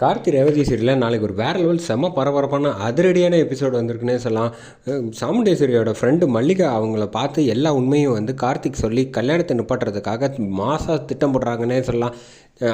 கார்த்தி ரேவதி சீரியலில் நாளைக்கு ஒரு வேற லெவல் செம்ம பரபரப்பான அதிரடியான எபிசோடு வந்திருக்குன்னே சொல்லலாம். சாமுண்டேஸ்வரியோட ஃப்ரெண்டு மல்லிகா அவங்கள பார்த்து எல்லா உண்மையும் வந்து கார்த்திக் சொல்லி கல்யாணத்தை நிப்பாட்டுறதுக்காக மாசா திட்டம் போடுறாங்கன்னே சொல்லலாம்.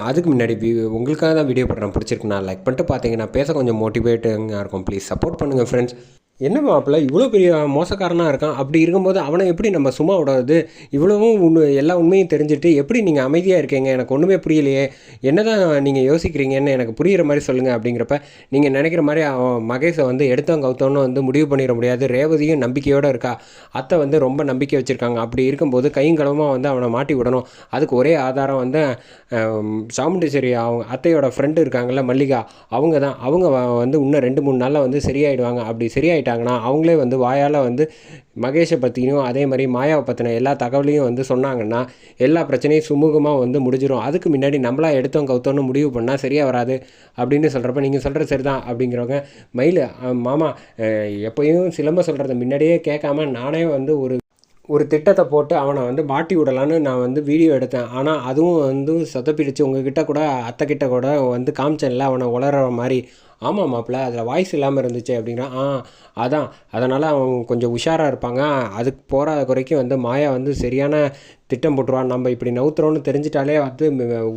அதுக்கு முன்னாடி உங்களுக்காக தான் வீடியோ போடுறேன். பிடிச்சிருக்குண்ணா லைக் பண்ணிட்டு பார்த்தீங்கன்னா பேச கொஞ்சம் மோட்டிவேட்டிங்காக இருக்கும். ப்ளீஸ் சப்போர்ட் பண்ணுங்கள் ஃப்ரெண்ட்ஸ் என்ன மாப்பிள்ள இவ்வளோ பெரிய மோசக்காரனாக இருக்கான்? அப்படி இருக்கும்போது அவனை எப்படி நம்ம சும்மா விடாது? இவ்வளவும் உண்மை எல்லா உண்மையும் தெரிஞ்சுட்டு எப்படி நீங்கள் அமைதியாக இருக்கீங்க? எனக்கு ஒன்றுமே புரியலையே. என்ன தான் நீங்கள் யோசிக்கிறீங்கன்னு எனக்கு புரிகிற மாதிரி சொல்லுங்கள் அப்படிங்கிறப்ப நீங்கள் நினைக்கிற மாதிரி அவன் மகேஷை வந்து எடுத்தவங்க கவுத்தவனும் வந்து முடிவு பண்ணிட முடியாது. ரேவதியும் நம்பிக்கையோடு இருக்கா? அத்தை வந்து ரொம்ப நம்பிக்கை வச்சுருக்காங்க. அப்படி இருக்கும்போது கையும் வந்து அவனை மாட்டி விடணும். அதுக்கு ஒரே ஆதாரம் வந்து அஹ், அவங்க அத்தையோட ஃப்ரெண்டு இருக்காங்கல்ல மல்லிகா. அவங்க தான் அவங்க வந்து இன்னும் ரெண்டு மூணு நாளில் வந்து சரியாயிடுவாங்க. அப்படி பண்ணிட்டாங்கன்னா அவங்களே வந்து வாயால் வந்து மகேஷை பற்றியும் அதே மாதிரி மாயாவை பற்றின எல்லா தகவலையும் வந்து சொன்னாங்கன்னா எல்லா பிரச்சனையும் சுமூகமாக வந்து முடிஞ்சிடும் அதுக்கு முன்னாடி நம்மளா எடுத்தோம் கவுத்தோன்னு முடிவு பண்ணால் சரியாக வராது அப்படின்னு சொல்கிறப்ப நீங்கள் சொல்கிறது சரிதான் அப்படிங்கிறவங்க மயில் மாமா எப்போயும் எப்பயும் சிலம்ப சொல்கிறத முன்னாடியே கேட்காம நானே வந்து ஒரு ஒரு திட்டத்தை போட்டு அவனை வந்து மாட்டி விடலான்னு நான் வந்து வீடியோ எடுத்தேன். ஆனால் அதுவும் வந்து சொதப்பிடுச்சு. உங்ககிட்ட கூட அத்தைக்கிட்ட கூட வந்து காமிச்சேன்ல அவனை உளற மாதிரி. ஆமாம் மாப்பிள்ள அதில் வாய்ஸ் இல்லாமல் இருந்துச்சு அப்படின்னா ஆ அதான். அதனால் அவங்க கொஞ்சம் உஷாராக இருப்பாங்க. அதுக்கு போகிற குறைக்கும் வந்து மாயா வந்து சரியான திட்டம் போட்டுருவான் நம்ம இப்படி நவுத்துறோன்னு தெரிஞ்சிட்டாலே வந்து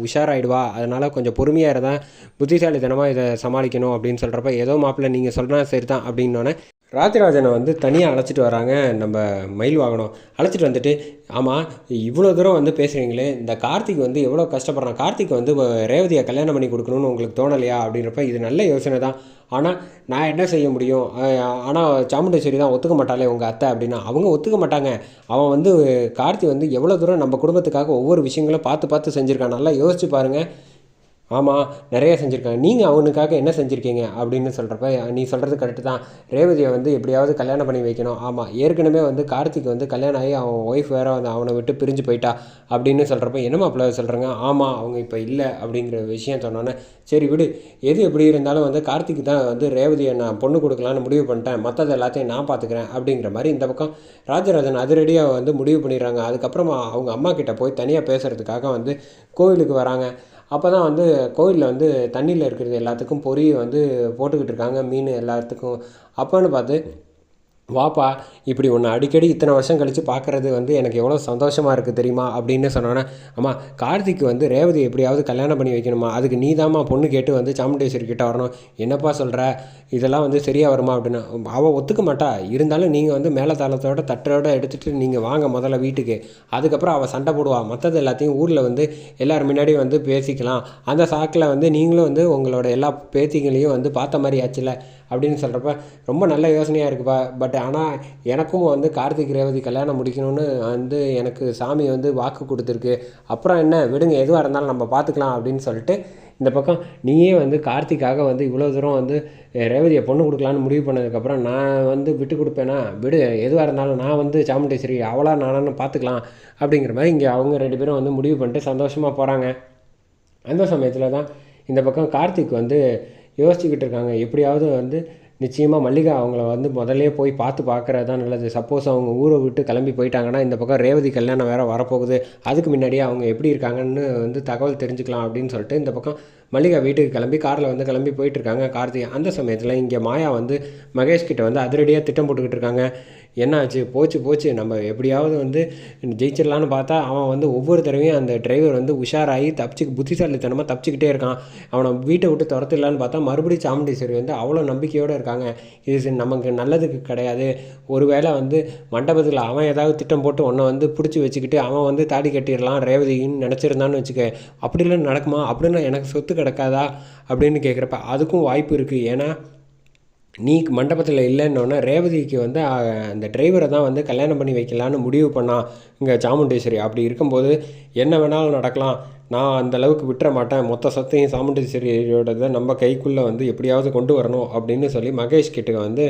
உஷாராயிடுவா. அதனால் கொஞ்சம் பொறுமையாக இருந்தால் புத்திசாலித்தனமாக இதை சமாளிக்கணும் அப்படின்னு சொல்கிறப்ப ஏதோ மாப்பிள்ளை நீங்கள் சொல்கிறா சரி தான் அப்படின்னோடனே ராஜராஜனை வந்து தனியாக அழைச்சிட்டு வராங்க நம்ம மயில் வாகனம். அழைச்சிட்டு வந்துட்டு ஆமாம் இவ்வளோ தூரம் வந்து பேசுகிறீங்களே இந்த கார்த்திக் வந்து எவ்வளோ கஷ்டப்படுறான் கார்த்திக் வந்து ரேவதியை கல்யாணம் பண்ணி கொடுக்கணும்னு உங்களுக்கு தோணலையா? அப்படின்றப்ப இது நல்ல யோசனை தான். ஆனால் நான் என்ன செய்ய முடியும்? ஆனால் சாமுண்டேஸ்வரி தான் ஒத்துக்க மாட்டாளே உங்கள் அத்தை அப்படின்னா. அவங்க ஒத்துக்க மாட்டாங்க. அவன் வந்து கார்த்தி வந்து எவ்வளோ தூரம் நம்ம குடும்பத்துக்காக ஒவ்வொரு விஷயங்களும் பார்த்து பார்த்து செஞ்சுருக்கான். நல்லா யோசிச்சு பாருங்கள் ஆமாம் நிறைய செஞ்சுருக்காங்க. நீங்கள் அவனுக்காக என்ன செஞ்சுருக்கீங்க அப்படின்னு சொல்கிறப்ப நீ சொல்கிறது கரெக்டு தான். ரேவதியை வந்து எப்படியாவது கல்யாணம் பண்ணி வைக்கணும். ஆமாம் ஏற்கனவே வந்து கார்த்திக் வந்து கல்யாணம் ஆகி அவன் ஒய்ஃப் வேறு வந்து அவனை விட்டு பிரிஞ்சு போயிட்டா அப்படின்னு சொல்கிறப்ப என்னம்மா அப்படி சொல்கிறாங்க ஆமாம் அவங்க இப்போ இல்லை அப்படிங்கிற விஷயம் சொன்னோன்னே சரி விடு. எது எப்படி இருந்தாலும் வந்து கார்த்திக் தான் வந்து ரேவதியை நான் பொண்ணு கொடுக்கலான்னு முடிவு பண்ணிட்டேன். மற்றது எல்லாத்தையும் நான் பார்த்துக்கிறேன் அப்படிங்கிற மாதிரி இந்த பக்கம் ராஜராஜன் அதிரடியாக வந்து முடிவு பண்ணிடுறாங்க. அதுக்கப்புறமா அவங்க அம்மா கிட்ட போய் தனியாக பேசுகிறதுக்காக வந்து கோவிலுக்கு வராங்க. அப்போ தான் வந்து கோயிலில் வந்து தண்ணியில் இருக்கிறது எல்லாத்துக்கும் பொறி வந்து போட்டுக்கிட்டு இருக்காங்க மீன் எல்லாத்துக்கும். அப்போன்னு பார்த்து வாப்பா இப்படி உன்னை அடிக்கடி இத்தனை வருஷம் கழித்து பார்க்குறது வந்து எனக்கு எவ்வளோ சந்தோஷமாக இருக்குது தெரியுமா? அப்படின்னு சொன்னோன்னே அம்மா கார்த்திக்கு வந்து ரேவதி எப்படியாவது கல்யாணம் பண்ணி வைக்கணுமா? அதுக்கு நீ பொண்ணு கேட்டு வந்து சாமுண்டேஸ்வரி கிட்ட வரணும். என்னப்பா சொல்கிற இதெல்லாம் வந்து சரியாக வருமா? அப்படின்னு. அவள் ஒத்துக்க மாட்டா. இருந்தாலும் நீங்கள் வந்து மேலே தாளத்தோட தட்டோட எடுத்துகிட்டு நீங்கள் வாங்க முதல்ல வீட்டுக்கு. அதுக்கப்புறம் அவள் சண்டை போடுவாள் மற்றது எல்லாத்தையும் ஊரில் வந்து எல்லார் முன்னாடியும் வந்து பேசிக்கலாம். அந்த சாக்கில் வந்து நீங்களும் வந்து உங்களோட எல்லா பேத்திகளையும் வந்து பார்த்த மாதிரி ஆச்சுல அப்படின்னு சொல்கிறப்ப ரொம்ப நல்ல யோசனையாக இருக்குப்பா பட் ஆனால் எனக்கும் வந்து கார்த்திக் ரேவதி கல்யாணம் முடிக்கணும்னு வந்து எனக்கு சாமி வந்து வாக்கு கொடுத்துருக்கு. அப்புறம் என்ன? விடுங்க எதுவாக இருந்தாலும் நம்ம பார்த்துக்கலாம் அப்படின்னு சொல்லிட்டு இந்த பக்கம் நீயே வந்து கார்த்திக்காக வந்து இவ்வளோ தூரம் வந்து ரேவதியை பொண்ணு கொடுக்கலான்னு முடிவு பண்ணதுக்கப்புறம் நான் வந்து விட்டு கொடுப்பேனா? விடு எதுவாக இருந்தாலும் நான் வந்து சாமுண்டேஸ்வரி அவளாக நானான்னு பார்த்துக்கலாம் அப்படிங்கிற மாதிரி இங்கே அவங்க ரெண்டு பேரும் வந்து முடிவு பண்ணிட்டு சந்தோஷமாக போகிறாங்க அந்த சமயத்தில் தான் இந்த பக்கம் கார்த்திக் வந்து யோசிச்சுக்கிட்டு இருக்காங்க எப்படியாவது வந்து நிச்சயமாக மல்லிகா அவங்கள வந்து முதல்லே போய் பார்த்து பார்க்குறது தான் நல்லது. சப்போஸ் அவங்க ஊரை விட்டு கிளம்பி போயிட்டாங்கன்னா இந்த பக்கம் ரேவதி கல்யாணம் வேறு வரப்போகுது. அதுக்கு முன்னாடியே அவங்க எப்படி இருக்காங்கன்னு வந்து தகவல் தெரிஞ்சுக்கலாம் அப்படின்னு சொல்லிட்டு இந்த பக்கம் மல்லிகா வீட்டுக்கு கிளம்பி காரில் வந்து கிளம்பி போயிட்டுருக்காங்க கார்த்திகை. அந்த சமயத்தில் இங்கே மாயா வந்து மகேஷ்கிட்ட வந்து அதிரடியாக திட்டம் போட்டுக்கிட்டு இருக்காங்க என்னாச்சு? போச்சு போச்சு. நம்ம எப்படியாவது வந்து ஜெயிச்சிடலான்னு பார்த்தா அவன் வந்து ஒவ்வொரு தடவையும் அந்த டிரைவர் வந்து உஷாராகி தப்பிச்சு புத்திசாலித்தனமாக தப்பிச்சுக்கிட்டே இருக்கான். அவனை வீட்டை விட்டு துரத்திடலான்னு பார்த்தா மறுபடியும் சாமுண்டீஸ்வரி வந்து அவ்வளோ நம்பிக்கையோடு இருக்காங்க. இது சரி நமக்கு நல்லதுக்கு கிடையாது. ஒருவேளை வந்து மண்டபத்தில் அவன் ஏதாவது திட்டம் போட்டு உன்னை வந்து பிடிச்சி வச்சுக்கிட்டு அவன் வந்து தாடி கட்டிடலாம் ரேவதின்னு நினச்சிருந்தான்னு வச்சுக்க. அப்படிலாம் நடக்குமா? அப்படின்னா எனக்கு சொத்து கிடக்காதா? அப்படின்னு கேட்குறப்ப அதுக்கும் வாய்ப்பு இருக்குது ஏன்னா நீ மண்டபத்தில் இல்லைன்னொன்னே ரேவதிக்கு வந்து அந்த டிரைவரை தான் வந்து கல்யாணம் பண்ணி வைக்கலான்னு முடிவு பண்ணான் இங்கே சாமுண்டேஸ்வரி. அப்படி இருக்கும்போது என்ன வேணாலும் நடக்கலாம். நான் அந்த அளவுக்கு விட்டுற மாட்டேன். மொத்த சத்தையும் சாமுண்டேஸ்வரியோடத நம்ம கைக்குள்ளே வந்து எப்படியாவது கொண்டு வரணும் அப்படின்னு சொல்லி மகேஷ் கிட்ட வந்து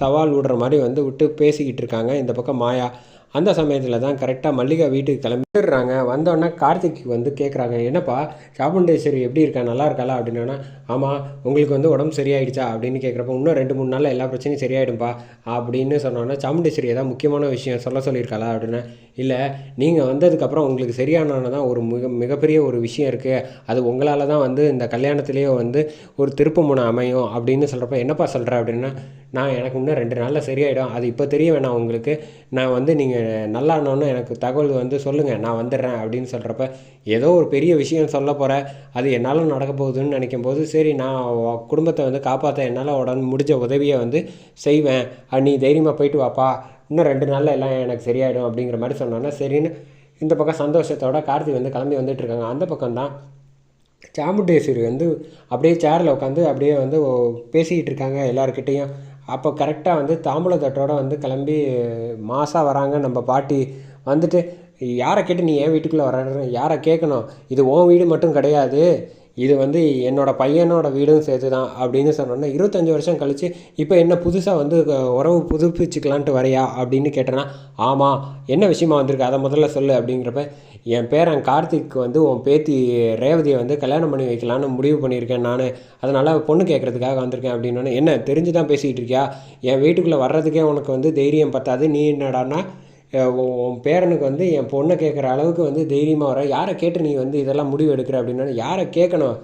சவால் விடுற மாதிரி வந்து விட்டு பேசிக்கிட்டு இருக்காங்க. இந்த பக்கம் மாயா. அந்த சமயத்தில் தான் கரெக்டாக மல்லிகா வீட்டுக்கு கிளம்பிடுறாங்க. வந்தோடனே கார்த்திக் வந்து கேட்குறாங்க என்னப்பா சாமுண்டேஸ்வரி எப்படி இருக்கா? நல்லா இருக்காளா? அப்படின்னா ஆமாம் உங்களுக்கு வந்து உடம்பு சரியாயிடுச்சா? அப்படின்னு கேட்குறப்ப இன்னும் ரெண்டு மூணு நாளில் எல்லா பிரச்சனையும் சரியாயிடும்பா. அப்படின்னு சொன்னோன்னா சாமுண்டேஸ்வரி ஏதாவது முக்கியமான விஷயம் சொல்ல சொல்லியிருக்காளா? அப்படின்னா இல்லை நீங்கள் வந்ததுக்கப்புறம் உங்களுக்கு சரியானவன தான் ஒரு மிக மிகப்பெரிய ஒரு விஷயம் இருக்குது அது உங்களால் தான் வந்து இந்த கல்யாணத்துலேயே வந்து ஒரு திருப்பமுனை அமையும். அப்படின்னு சொல்கிறப்ப என்னப்பா சொல்கிற அப்படின்னா நான் எனக்கு இன்னும் ரெண்டு நாளில் சரியாயிடும். அது இப்போ தெரிய வேணாம் உங்களுக்கு. நான் வந்து நீங்கள் நல்லானோன்னு எனக்கு தகவல் வந்து சொல்லுங்கள் நான் வந்துடுறேன் அப்படின்னு சொல்கிறப்ப ஏதோ ஒரு பெரிய விஷயம் சொல்ல போகிறேன் அது என்னால் நடக்க போகுதுன்னு நினைக்கும் போது சரி நான் குடும்பத்தை வந்து காப்பாற்ற என்னால் உடனே முடிஞ்ச உதவியை வந்து செய்வேன். அது நீ தைரியமாக போயிட்டு வாப்பா. இன்னும் ரெண்டு நாளில் எல்லாம் எனக்கு சரியாயிடும் அப்படிங்கிற மாதிரி சொன்னோன்னா சரின்னு இந்த பக்கம் சந்தோஷத்தோட கார்த்தி வந்து கிளம்பி வந்துட்டுருக்காங்க அந்த பக்கம் தான் சாமுண்டேஸ்வரி வந்து அப்படியே சேரில் உட்காந்து அப்படியே வந்து பேசிக்கிட்டு இருக்காங்க எல்லாருக்கிட்டேயும் அப்போ கரெக்டாக வந்து தாம்பூல தட்டோட வந்து கிளம்பி மாசாக வராங்க. நம்ம பாட்டி வந்துட்டு யாரை கேட்டு நீ ஏன் வீட்டுக்குள்ளே வர்ற யாரை கேட்கணும்? இது உன் வீடு மட்டும் கிடையாது. இது வந்து என்னோடய பையனோட வீடும் சேர்த்து தான் அப்படின்னு சொன்னோன்னே இருபத்தஞ்சி வருஷம் கழித்து இப்போ என்ன புதுசாக வந்து உறவு புதுப்பிச்சுக்கலான்ட்டு வரையா அப்படின்னு கேட்டேன்னா ஆமாம் என்ன விஷயமா வந்திருக்கு? அதை முதல்ல சொல்லு அப்படிங்கிறப்ப என் பேரன் கார்த்திக் வந்து உன் பேத்தி ரேவதியை வந்து கல்யாணம் பண்ணி வைக்கலான்னு முடிவு பண்ணியிருக்கேன் நான். அதனால் பொண்ணு கேட்குறதுக்காக வந்திருக்கேன் அப்படின்னோடனே என்ன தெரிஞ்சு தான் பேசிகிட்டு இருக்கியா? என் வீட்டுக்குள்ளே வர்றதுக்கே உனக்கு வந்து தைரியம் பத்தாது. நீ என்னடான்னா உன் பேரனுக்கு வந்து என் பொண்ணை கேட்குற அளவுக்கு வந்து தைரியமாக வர. யாரை கேட்டு நீ வந்து இதெல்லாம் முடிவு எடுக்கிற அப்படின்னா யாரை கேட்கணும்?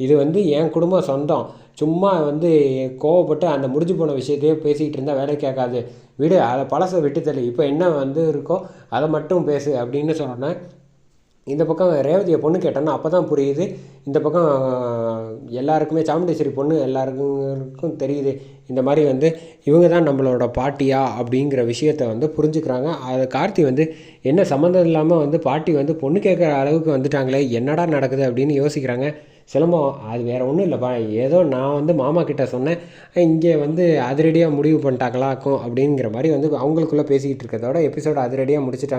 இது வந்து என் குடும்பம் சொந்தம். சும்மா வந்து கோவப்பட்டு அந்த முடிஞ்சு போன விஷயத்தையே பேசிக்கிட்டு இருந்தால் வேலை கேட்காது. விடு அதை பழசை விட்டு தள்ளி இப்போ என்ன வந்து இருக்கோ அதை மட்டும் பேசு அப்படின்னு சொன்னேன் இந்த பக்கம் ரேவதியை பொண்ணு கேட்டோன்னா அப்போ தான் புரியுது. இந்த பக்கம் எல்லாருக்குமே சாமுண்டேஸ்வரி பொண்ணு எல்லாருக்கும் தெரியுது. இந்த மாதிரி வந்து இவங்க தான் நம்மளோட பாட்டியா அப்படிங்கிற விஷயத்த வந்து புரிஞ்சுக்கிறாங்க. அது கார்த்தி வந்து என்ன சம்மந்தம் இல்லாமல் வந்து பாட்டி வந்து பொண்ணு கேட்குற அளவுக்கு வந்துட்டாங்களே என்னடா நடக்குது அப்படின்னு யோசிக்கிறாங்க. சிலம்பம் அது வேறு ஒன்றும் இல்லைப்பா. ஏதோ நான் வந்து மாமா கிட்ட சொன்னேன் இங்கே வந்து அதிரடியாக முடிவு பண்ணிட்டாங்களாக்கும் அப்படிங்கிற மாதிரி வந்து அவங்களுக்குள்ளே பேசிக்கிட்டு இருக்கிறதோட எபிசோட அதிரடியாக முடிச்சுட்டாங்க.